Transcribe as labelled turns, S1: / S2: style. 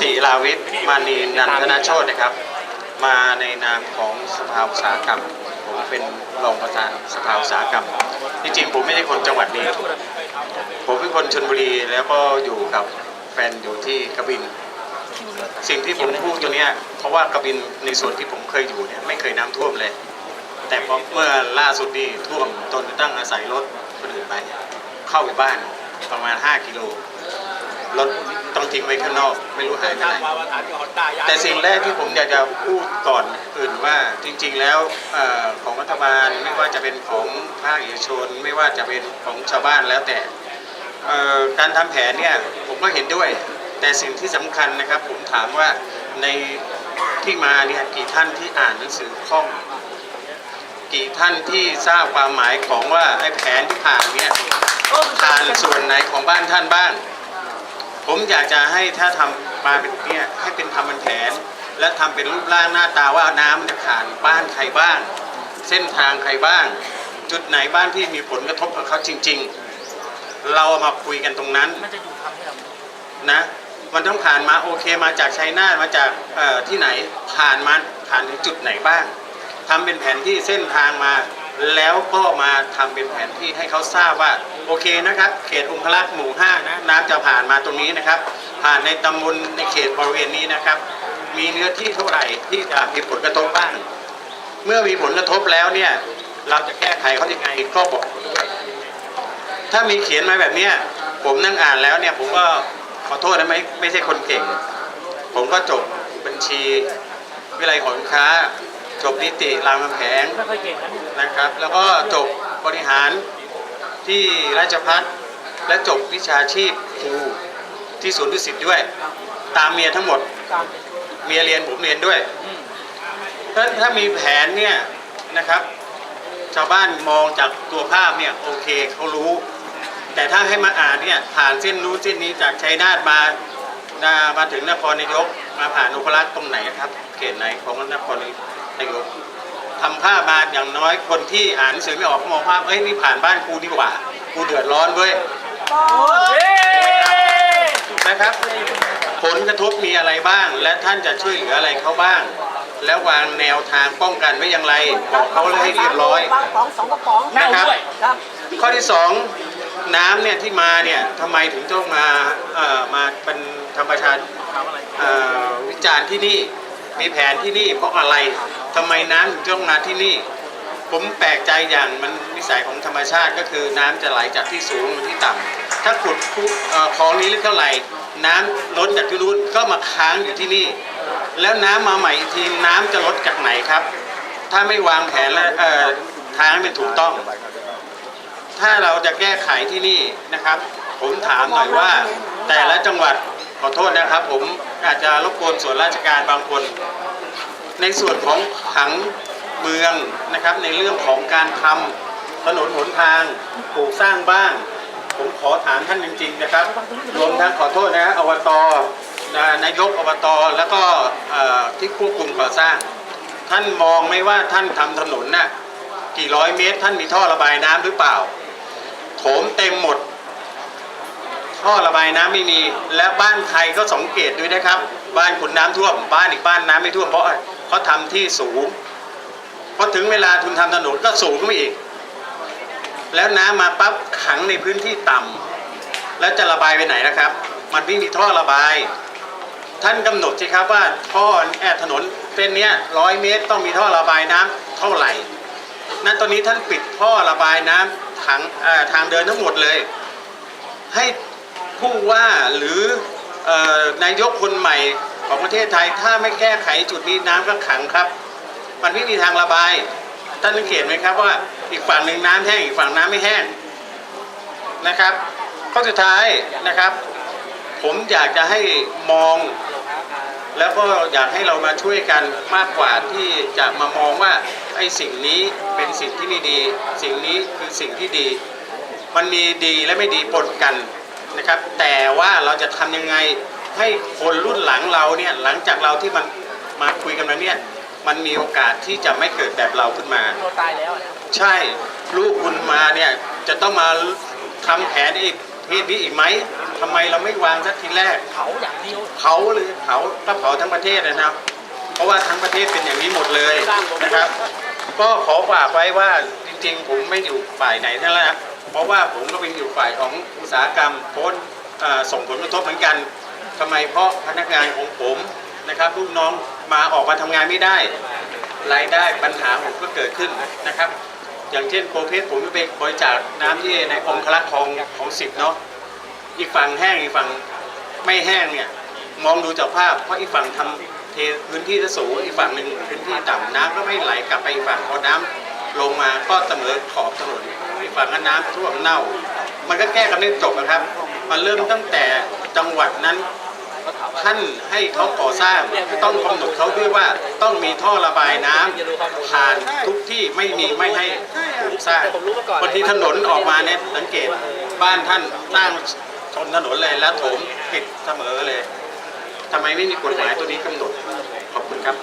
S1: ศิลาวิทย์มานีนันทนาโชตนะครับ มาในนามของสภาอุตสาหกรรมผมเป็นรองประธานสภาอุตสาหกรรมที่จริงผมไม่ใช่คนจังหวัดนี้ ผมเป็นคนชนบุรีแล้วก็อยู่กับแฟนอยู่ที่กระบิน สิ่งที่ผมพูดตัวเนี้ยเพราะว่ากระบินในส่วนที่ผมเคยอยู่เนี่ยไม่เคยน้ำท่วมเลย แต่พอเมื่อล่าสุดนี่ท่วมจนต้องอาศัยรถคนอื่นไปเข้าไปบ้านประมาณ 5 กิโล รถต้องทิ้งไว้ข้างนอก ไม่รู้หายไปไหนแต่สิ่งแรกที่ผมอยากจะพูดก่อนอื่นว่าจริง ๆ แล้วเออของรัฐบาลไม่ว่าจะเป็นของภาคเอกชน ไม่ว่าจะเป็นของชาวบ้านแล้วแต่เอ่อการทำแผนเนี่ยผมก็เห็นด้วย แต่สิ่งที่สำคัญนะครับ ผมถามว่าในที่มาเนี่ยกี่ท่านที่อ่านหนังสือคล่อง กี่ท่านที่ทราบความหมายของว่าไอ้แผนที่ผ่านเนี่ยผ่านส่วนไหนของบ้านท่านบ้าง ผมอยากจะให้ถ้าทำมาเป็นเนี่ยให้เป็นทำเป็นแผน และทำเป็นรูปร่างหน้าตาว่าน้ำมันจะผ่านบ้านใครบ้าง เส้นทางใครบ้าง จุดไหนบ้านที่มีผลกระทบกับเขาจริง ๆ เราเอามาคุยกันตรงนั้น
S2: มันจะอยู่ทำให้เรา
S1: นะมันต้องผ่านมาโอเคมาจากชัยนาทมาจากเอ่อที่ไหนผ่านมาผ่านถึงจุดไหนบ้างทำเป็นแผนที่เส้นทางมา แล้วก็มาทำเป็นแผนที่ให้เขาทราบว่าโอเคนะครับ เขตองคลักษ์หมู่ห้านะน้ำจะผ่านมาตรงนี้นะครับ ผ่านในตำบลในเขตบริเวณนี้นะครับ มีเนื้อที่เท่าไหร่ที่จะมีผลกระทบบ้าง เมื่อมีผลกระทบแล้วเนี่ยเราจะแก้ไขเขายังไงก็บอกถ้ามีเขียนมาแบบเนี้ยผมนั่งอ่านแล้วเนี่ยผมก็ขอโทษนะไม่ไม่ใช่คนเก่ง ผมก็จบบัญชีวิไลหอค้า จบนิติรามคำแหง
S2: ม่ค่อยเก่งนะ
S1: นะครับ แล้วก็จบบริหารที่ราชพัฒและจบวิชาชีพครูที่ศูนย์ดุสิตด้วย ตามเมียทั้งหมด เมียเรียนผมเรียนด้วยถ้าถ้ามีแผนเนี่ยนะครับ ชาวบ้านมองจากตัวภาพเนี่ยโอเคเขารู้ แต่ถ้าให้มาอ่านเนี่ยผ่านเส้นนู้นเส้นนี้จากชัยนาทมามามาถึงนครนายกมาผ่านอุปรัตตรงไหนครับ เขตไหนของนครนายก ทำภาพมาอย่างน้อยคนที่อ่านหนังสือไม่ออกมองภาพเอ้ยนี่ผ่านบ้านกูดีกว่ากูเดือดร้อนเว้ย
S2: เย้
S1: นะครับ ผลกระทบมีอะไรบ้าง และท่านจะช่วยเหลืออะไรเขาบ้าง แล้ววางแนวทางป้องกันไว้อย่างไรบอกเขาให้เรียบร้อย
S3: บางป๋องสองกระป๋อง
S2: น่าด้วย
S3: ครับ
S1: ข้อที่สองน้ำเนี่ยที่มาเนี่ยทำไมถึงต้องมาเอ่อมาเป็นธรรมชาติวิจารณ์ที่นี่มีแผนที่นี่เพราะอะไร ทำไมน้ำถึงต้องมาที่นี่ ผมแปลกใจอย่างมันวิสัยของธรรมชาติก็คือน้ำจะไหลจากที่สูงมาที่ต่ำถ้าขุดคูเอ่อคลองนี้ลึกเท่าไหร่ น้ำล้นจากที่นู้นก็มาค้างอยู่ที่นี่ แล้วน้ำมาใหม่อีกทีน้ำจะลดจากไหนครับ ถ้าไม่วางแผนและทางเป็นถูกต้อง ถ้าเราจะแก้ไขที่นี่นะครับ ผมถามหน่อยว่าแต่ละจังหวัดขอโทษนะครับ ผมอาจจะรบกวนส่วนราชการบางคน ในส่วนของผังเมืองนะครับในเรื่องของการทำถนนหนทางปลูกสร้างบ้านผมขอถามท่านจริงๆนะครับ รวมทั้งขอโทษนะอบตนายกอบตแล้วก็ที่ควบคุมก่อสร้าง ท่านมองไหมว่าท่านทำถนนน่ะกี่ร้อยเมตร ท่านมีท่อระบายน้ำหรือเปล่าโถมเต็มหมด ท่อระบายน้ำไม่มี และบ้านใครก็สังเกตด้วยนะครับ บ้านคุณน้ำท่วม บ้านอีกบ้านน้ำไม่ท่วมเพราะ เขาทำที่สูงพอถึงเวลาทุนทำถนนก็สูงขึ้นอีก แล้วน้ำมาปั๊บขังในพื้นที่ต่ำแล้วจะระบายไปไหนนะครับ มันไม่มีท่อระบาย ท่านกำหนดสิครับว่าท่อแอถนนเส้นเนี้ยร้อยเมตรต้องมีท่อระบายน้ำเท่าไหร่ณตอนนี้ท่านปิดท่อระบายน้ำทางทางเดินทั้งหมดเลย ให้ผู้ว่าหรือออนายกคนใหม่ ของประเทศไทยถ้าไม่แก้ไขจุดนี้น้ำก็ขังครับ มันไม่มีทางระบายท่านสังเกตไหมครับว่าอีกฝั่งหนึ่งน้ำแห้งอีกฝั่งน้ำไม่แห้งนะครับข้อสุดท้ายนะครับ ผมอยากจะให้มอง แล้วก็อยากให้เรามาช่วยกันมากกว่าที่จะมามองว่าไอ้สิ่งนี้เป็นสิ่งที่ไม่ดี สิ่งนี้คือสิ่งที่ดี มันมีดีและไม่ดีปนกันนะครับ แต่ว่าเราจะทำยังไง ให้คนรุ่นหลังเราเนี่ยหลังจากเราที่มันมาคุยกันมาเนี่ยมันมีโอกาสที่จะไม่เกิดแบบเราขึ้นมา
S2: ตัวตายแล้วนะ
S1: ใช่ลูกคุณมาเนี่ยจะต้องมาทำแผนอีกทีนี้อีกไหมทำไมเราไม่วางสักทีแรก
S2: เผาอย่างเดียว
S1: เผาเลยเผาก็เผาทั้งประเทศนะครับ เพราะว่าทั้งประเทศเป็นอย่างนี้หมดเลยนะครับ ก็ขอฝากไว้ว่าจริง ๆ ผมไม่อยู่ฝ่ายไหนนั่นแหละนะเพราะว่าผมก็เป็นอยู่ฝ่ายของอุตสาหกรรมโพสต์เอ่อส่งผลกระทบเหมือนกัน ทำไมเพราะพนักงานของผมนะครับลูกน้องมาออกมาทำงานไม่ได้ รายได้ปัญหาผมก็เกิดขึ้นนะครับ อย่างเช่นโปรเพสผมไปบริจาคน้ำที่ในองค์คลักษ์ของของสิบเนาะอีกฝั่งแห้งอีกฝั่งไม่แห้งเนี่ยมองดูจากภาพเพราะอีกฝั่งทำเทพื้นที่จะสูงอีกฝั่งหนึ่งพื้นที่ต่ำน้ำก็ไม่ไหลกลับไปอีกฝั่งพอน้ำลงมาก็เสมอขอบถนนอีกฝั่งก็น้ำท่วมเน่า มันก็แก้กันไม่จบนะครับ มันเริ่มตั้งแต่จังหวัดนั้น ท่านให้เขาก่อสร้างต้องกำหนดเขาด้วยว่าต้องมีท่อระบายน้ำผ่านทุกที่ไม่มีไม่ให้ปลูกสร้างบางทีถนนออกมาเนี่ยสังเกตบ้านท่านสร้างชนถนนเลยแล้วโถมปิดเสมอเลยทำไมไม่มีกฎหมายตัวนี้กำหนดขอบคุณครับ